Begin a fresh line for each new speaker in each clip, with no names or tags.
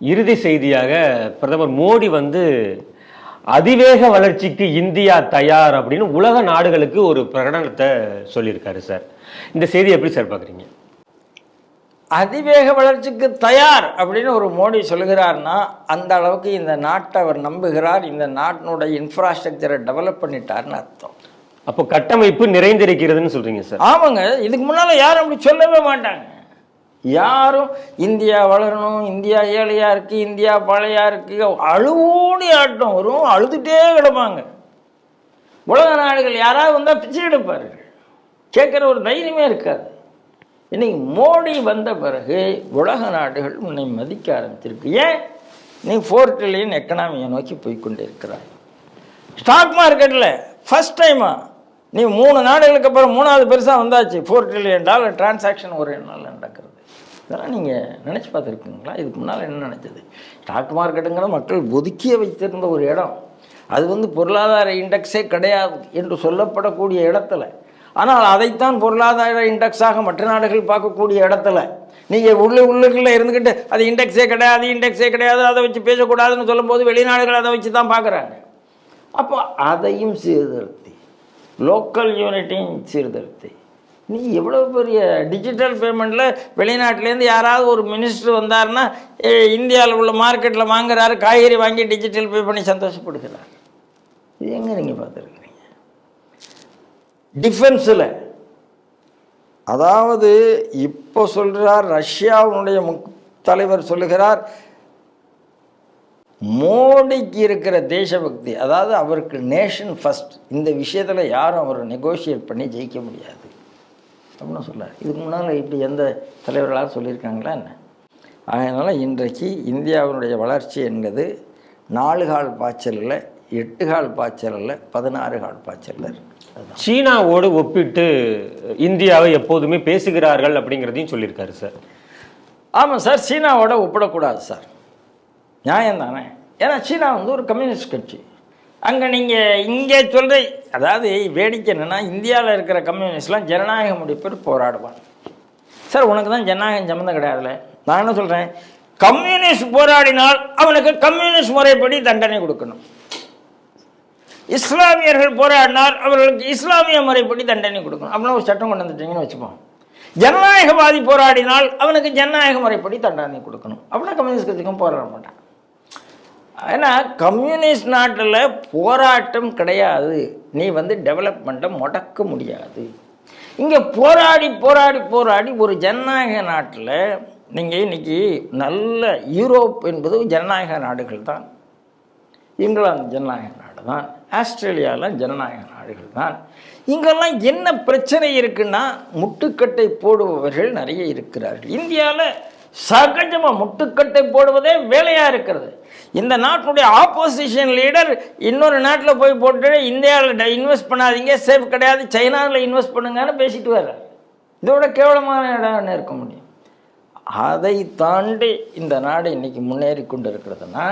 இறுதி செய்தியாக பிரதமர் மோடி வந்து அதிவேக வளர்ச்சிக்கு இந்தியா தயார் அப்படின்னு உலக நாடுகளுக்கு ஒரு பிரகடனத்தை சொல்லியிருக்காரு சார். இந்த செய்தி எப்படி சார் பார்க்குறீங்க?
அதிவேக வளர்ச்சிக்கு தயார் அப்படின்னு ஒரு மோடி சொல்கிறார்னா அந்த அளவுக்கு இந்த நாட்டை அவர் நம்புகிறார் இந்த நாட்டினுடைய இன்ஃப்ராஸ்ட்ரக்சரை டெவலப் பண்ணிட்டார்னு அர்த்தம்.
அப்போ கட்டமைப்பு நிறைந்திருக்கிறதுன்னு சொல்றீங்க சார்.
ஆமாங்க இதுக்கு முன்னால் யாரும் அப்படி சொல்லவே மாட்டாங்க. யாரும் இந்தியா வளரணும் இந்தியா ஏழையாக இருக்குது இந்தியா பழையாக இருக்குது அழுவோடி ஆட்டம் வரும் அழுதுகிட்டே கிடப்பாங்க. உலக நாடுகள் யாராவது வந்தால் பிச்சை எடுப்பார்கள். கேட்குற ஒரு தைரியமே இருக்காது. இன்னைக்கு மோடி வந்த பிறகு உலக நாடுகள் உன்னை மதிக்க ஆரம்பிச்சிருக்கு ஏன்? நீ ஃபோர் ட்ரில்லியன் எக்கனாமியை நோக்கி போய்க்கொண்டே இருக்கிறாய் ஸ்டாக் மார்க்கெட்டில் ஃபஸ்ட் டைமா நீ மூணு நாடுகளுக்கு அப்புறம் மூணாவது பெருசாக வந்தாச்சு. ஃபோர் ட்ரில்லியன் டாலர் டிரான்சாக்ஷன் ஒரே நாளில் நடக்கிறது. இதெல்லாம் நீங்கள் நினச்சி பார்த்துருக்கீங்களா? இதுக்கு முன்னால் என்ன நினச்சது? ஸ்டாக் மார்க்கெட்டுங்கிற மக்கள் ஒதுக்கிய வைத்திருந்த ஒரு இடம். அது வந்து பொருளாதார இண்டெக்ஸே கிடையாது என்று சொல்லப்படக்கூடிய இடத்துல. ஆனால் அதைத்தான் பொருளாதார இண்டெக்ஸாக மற்ற நாடுகள் பார்க்கக்கூடிய இடத்துல. நீங்கள் உள்ள உள்ளுக்குள்ளே இருந்துக்கிட்டு அது இண்டெக்ஸே கிடையாது இண்டெக்ஸே கிடையாது அதை வச்சு பேசக்கூடாதுன்னு சொல்லும்போது வெளிநாடுகள் அதை வச்சு தான் பார்க்குறாங்க. அப்போ அதையும் சீர்திருத்தி லோக்கல் யூனிட்டையும் சீர்திருத்தி. நீ எவ்வளோ பெரிய டிஜிட்டல் பேமெண்ட்டில் வெளிநாட்டிலேருந்து யாராவது ஒரு மினிஸ்டர் வந்தாருன்னா இந்தியாவில் உள்ள மார்க்கெட்டில் வாங்குறாரு காய்கறி வாங்கி டிஜிட்டல் பே பண்ணி சந்தோஷப்படுகிறார். இது எங்கே நீங்கள் பார்த்துருக்குறீங்க? டிஃபென்ஸில் அதாவது இப்போ சொல்கிறார் ரஷ்யாவுடைய முக் தலைவர் சொல்லுகிறார் மோடிக்கு இருக்கிற தேசபக்தி அதாவது அவருக்கு நேஷன் ஃபஸ்ட் இந்த விஷயத்தில் யாரும் அவர் நெகோஷியேட் பண்ணி ஜெயிக்க முடியாது. அப்படின்னு சொல்றார் இதுக்கு முன்னால் இப்படி எந்த தலைவர்களாக சொல்லியிருக்காங்களா என்ன? அதனால் இன்றைக்கு இந்தியாவினுடைய வளர்ச்சி என்பது நாலு கால் பாய்ச்சலில் எட்டு கால் பாய்ச்சலில் பதினாறு கால் பாய்ச்சலில்
சீனாவோடு ஒப்பிட்டு இந்தியாவை எப்போதுமே பேசுகிறார்கள் அப்படிங்கிறதையும் சொல்லியிருக்காரு சார்.
ஆமாம் சார். சீனாவோட ஒப்பிடக்கூடாது சார். நியாயம் தானே ஏன்னா சீனா வந்து ஒரு கம்யூனிஸ்ட் கட்சி. அங்கே நீங்கள் இங்கே சொல்கிற அதாவது வேடிக்கை என்னென்னா இந்தியாவில் இருக்கிற கம்யூனிஸ்ட்லாம் ஜனநாயக முடிப்பேர் போராடுவான் சார் உனக்கு தான் ஜனநாயகம் சம்மந்தம் கிடையாதுல்ல. நான் என்ன சொல்கிறேன் கம்யூனிஸ்ட் போராடினால் அவனுக்கு கம்யூனிஸ்ட் முறைப்படி தண்டனை கொடுக்கணும். இஸ்லாமியர்கள் போராடினால் அவர்களுக்கு இஸ்லாமிய முறைப்படி தண்டனை கொடுக்கணும். அப்படின்னா ஒரு சட்டம் கொண்டு வந்துட்டீங்கன்னு வச்சுப்போம். ஜனநாயகவாதி போராடினால் அவனுக்கு ஜனநாயக முறைப்படி தண்டனை கொடுக்கணும். அப்படின்னா கம்யூனிஸ்ட் கட்சிக்கும் போராட மாட்டான். ஏன்னா கம்யூனிஸ்ட் நாட்டில் போராட்டம் கிடையாது. நீ வந்து டெவலப்மெண்ட்டை முடக்க முடியாது. இங்கே போராடி போராடி போராடி ஒரு ஜனநாயக நாட்டில் நீங்கள் இன்னைக்கு நல்ல யூரோப் என்பது ஜனநாயக நாடுகள் தான். இங்கிலாந்து ஜனநாயக நாடு தான். ஆஸ்திரேலியாவில் ஜனநாயக நாடுகள் தான். இங்கெல்லாம் என்ன பிரச்சனை இருக்குன்னா முட்டுக்கட்டை போடுபவர்கள் நிறைய இருக்கிறார்கள். இந்தியாவில் சகஜமாக முட்டுக்கட்டை போடுவதே வேலையாக இருக்கிறது. இந்த நாட்டினுடைய ஆப்போசிஷன் லீடர் இன்னொரு நாட்டில் போய் போட்டு இந்தியாவில் இன்வெஸ்ட் பண்ணாதீங்க சேஃப் கிடையாது சைனாவில் இன்வெஸ்ட் பண்ணுங்கன்னு பேசிட்டு வர்றார். இதோட கேவலமான இடம் இருக்க முடியும். அதை தாண்டி இந்த நாடு இன்றைக்கி முன்னேறி கொண்டு இருக்கிறதுனா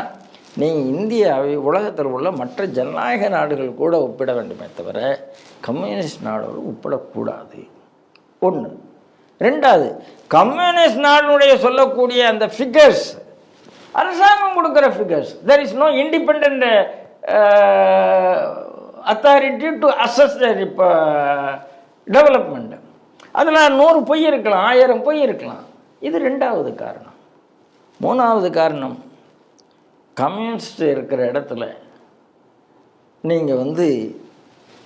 நீங்கள் இந்தியாவை உலகத்தில் உள்ள மற்ற ஜனநாயக நாடுகள் கூட ஒப்பிட வேண்டுமே தவிர கம்யூனிஸ்ட் நாடோடு ஒப்பிடக்கூடாது. ஒன்று ரெண்டாவது கம்யூனிஸ்ட் நாடுடைய சொல்லக்கூடிய அந்த ஃபிகர்ஸ் அரசாங்கம் கொடுக்குற figures there is no independent authority to assess இப்போ டெவலப்மெண்ட் அதில் நூறு பொய் இருக்கலாம் ஆயிரம் பொய் இருக்கலாம். இது ரெண்டாவது காரணம். மூணாவது காரணம் கம்யூனிஸ்ட் இருக்கிற இடத்துல நீங்கள் வந்து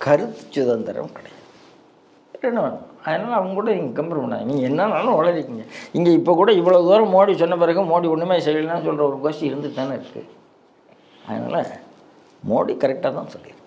கருத்து சுதந்திரம் கிடையாது. என்ன அதனால் அவங்க கூட நீங்கள் கம்பேர் பண்ணாங்க நீங்கள் என்னன்னாலும் வளரிக்கீங்க இங்கே இப்போ கூட இவ்வளோ தூரம் மோடி சொன்ன பிறகு மோடி ஒன்றுமே செய்யலைன்னு சொல்கிற ஒரு கோஷ்டி இருந்துட்டு தானே இருக்குது அதனால் மோடி கரெக்டாக தான் சொல்லியிருக்காரு.